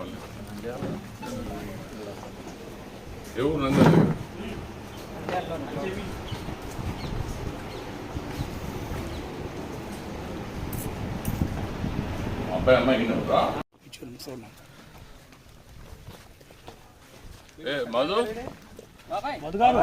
చెప్పాలి ఎవరు నందర్ అబ్బాయి అమ్మాయి కిందా ఏ మధు మధు గారు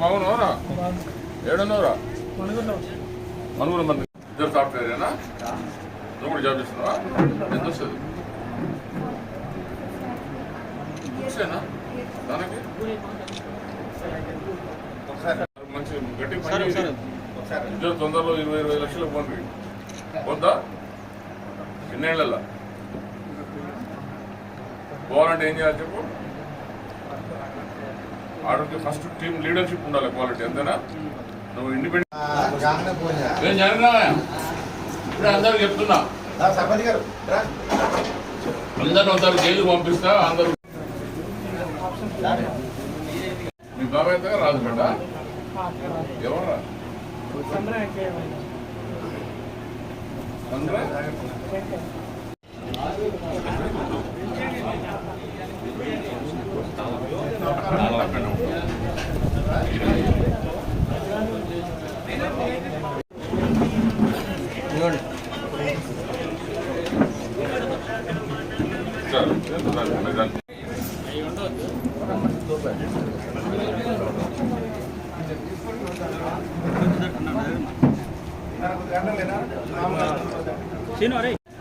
బాగున్నావరా ఏడున్నావురా? మనుగురు మంది ఇద్దరు సాఫ్ట్వేరేనా? నువ్వు కూడా జాబ్ చేస్తున్నావా? ఎంత వస్తుంది? చూసేనా? దానికి? మంచి గట్టి. ఇద్దరు తొందరలో ఇరవై ఇరవై లక్షలు పోండి పోద్దా? ఎన్నేళ్ళ పోవాలంటే ఏం చేయాలి చెప్పు? ఆడకి ఫస్ట్ టీం లీడర్షిప్ ఉండాలి క్వాలిటీ అంతేనా? నువ్వు ఇండిపెండెంట్ ఏం జరిగినా ఇప్పుడే అందరికి చెప్తున్నా. అందరూ ఒకసారి జైలు పంపిస్తా అందరూ మీ బాబాయ్ దగ్గర రాదు బిడ్డ ఎవరా తండ్రి చాలు, రండి, రండి.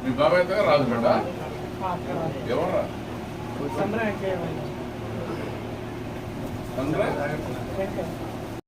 మీ బాబాయ్ దగ్గర రాదు బిడ్డ? ఎవరా? తండ్రి